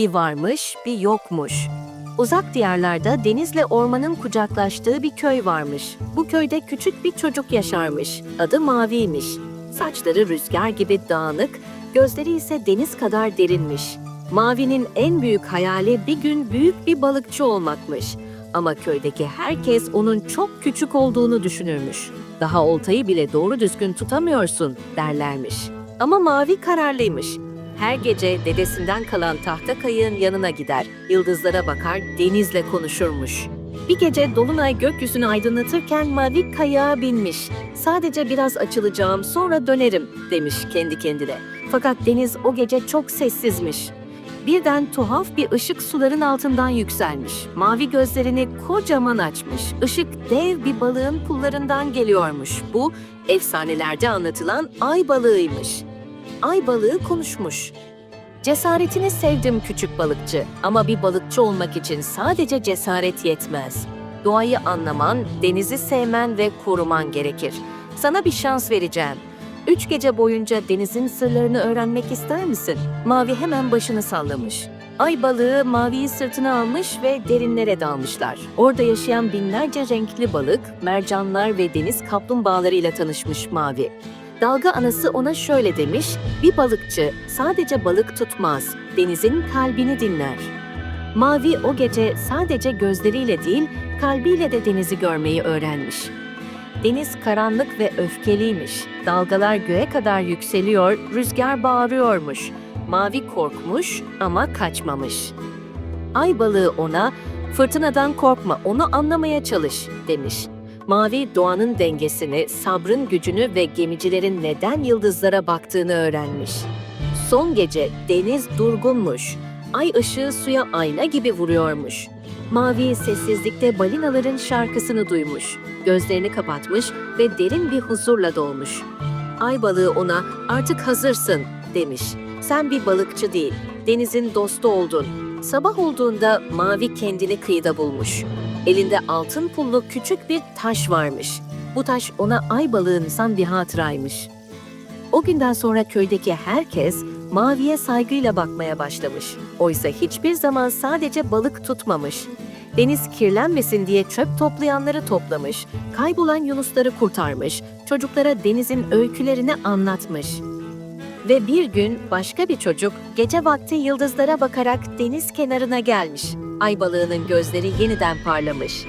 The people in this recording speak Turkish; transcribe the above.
Bir varmış, bir yokmuş. Uzak diyarlarda denizle ormanın kucaklaştığı bir köy varmış. Bu köyde küçük bir çocuk yaşarmış. Adı Mavi'ymiş. Saçları rüzgar gibi dağınık, gözleri ise deniz kadar derinmiş. Mavi'nin en büyük hayali bir gün büyük bir balıkçı olmakmış. Ama köydeki herkes onun çok küçük olduğunu düşünürmüş. Daha oltayı bile doğru düzgün tutamıyorsun derlermiş. Ama Mavi kararlıymış. Her gece dedesinden kalan tahta kayığın yanına gider, yıldızlara bakar, denizle konuşurmuş. Bir gece dolunay gökyüzünü aydınlatırken Mavi kayığa binmiş. Sadece biraz açılacağım, sonra dönerim demiş kendi kendine. Fakat deniz o gece çok sessizmiş. Birden tuhaf bir ışık suların altından yükselmiş. Mavi gözlerini kocaman açmış. Işık dev bir balığın pullarından geliyormuş. Bu efsanelerde anlatılan ay balığıymış. Ay balığı konuşmuş. Cesaretini sevdim küçük balıkçı ama bir balıkçı olmak için sadece cesaret yetmez. Doğayı anlaman, denizi sevmen ve koruman gerekir. Sana bir şans vereceğim. Üç gece boyunca denizin sırlarını öğrenmek ister misin? Mavi hemen başını sallamış. Ay balığı maviyi sırtına almış ve derinlere dalmışlar. Orada yaşayan binlerce renkli balık, mercanlar ve deniz kaplumbağalarıyla tanışmış Mavi. Dalga anası ona şöyle demiş, bir balıkçı sadece balık tutmaz, denizin kalbini dinler. Mavi o gece sadece gözleriyle değil, kalbiyle de denizi görmeyi öğrenmiş. Deniz karanlık ve öfkeliymiş. Dalgalar göğe kadar yükseliyor, rüzgar bağırıyormuş. Mavi korkmuş ama kaçmamış. Ay balığı ona, fırtınadan korkma, onu anlamaya çalış demiş. Mavi doğanın dengesini, sabrın gücünü ve gemicilerin neden yıldızlara baktığını öğrenmiş. Son gece deniz durgunmuş. Ay ışığı suya ayna gibi vuruyormuş. Mavi sessizlikte balinaların şarkısını duymuş. Gözlerini kapatmış ve derin bir huzurla dolmuş. Ay balığı ona artık hazırsın demiş. Sen bir balıkçı değil, denizin dostu oldun. Sabah olduğunda Mavi kendini kıyıda bulmuş. Elinde altın pullu küçük bir taş varmış. Bu taş ona ay balığından bir hatıraymış. O günden sonra köydeki herkes Mavi'ye saygıyla bakmaya başlamış. Oysa hiçbir zaman sadece balık tutmamış. Deniz kirlenmesin diye çöp toplayanları toplamış, kaybolan yunusları kurtarmış, çocuklara denizin öykülerini anlatmış. Ve bir gün başka bir çocuk gece vakti yıldızlara bakarak deniz kenarına gelmiş. Ay balığının gözleri yeniden parlamış.